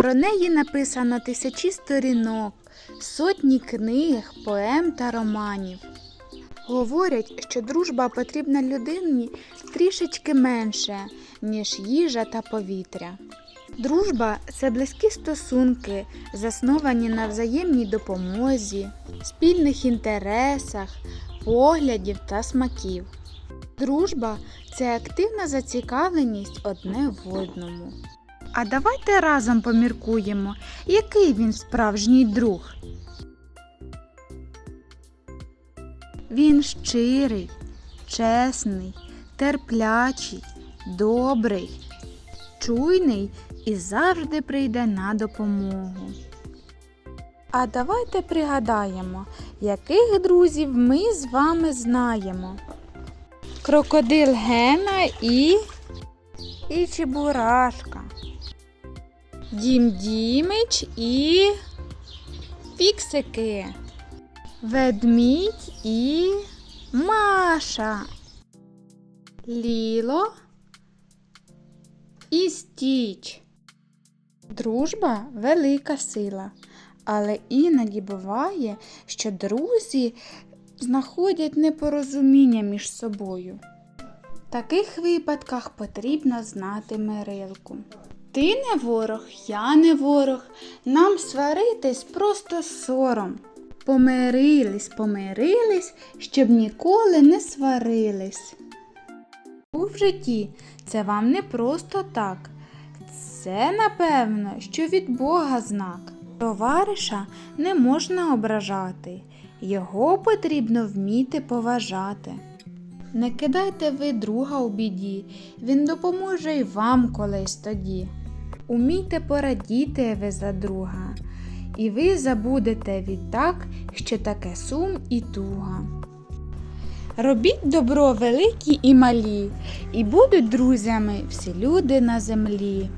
Про неї написано тисячі сторінок, сотні книг, поем та романів. Говорять, що дружба потрібна людині трішечки менше, ніж їжа та повітря. Дружба це близькі стосунки, засновані на взаємній допомозі, спільних інтересах, поглядів та смаків. Дружба це активна зацікавленість одне в одному. А давайте разом поміркуємо, який він справжній друг. Він щирий, чесний, терплячий, добрий, чуйний і завжди прийде на допомогу. А давайте пригадаємо, яких друзів ми з вами знаємо. Крокодил Гена і. і Чебурашка. Дім Дімич і. Фіксики. Ведмідь і Маша. Ліло і Стіч. Дружба велика сила, але іноді буває, що друзі знаходять непорозуміння між собою. В таких випадках потрібно знати мирилку. Ти не ворог, я не ворог, нам сваритись просто сором. Помирились, помирились, щоб ніколи не сварились. У житті це вам не просто так. Це, напевно, що від Бога знак. Товариша не можна ображати, його потрібно вміти поважати. Не кидайте ви друга у біді, він допоможе й вам колись тоді. Умійте порадіти ви за друга, і ви забудете відтак, що таке сум і туга. Робіть добро великі і малі, і будуть друзями всі люди на землі.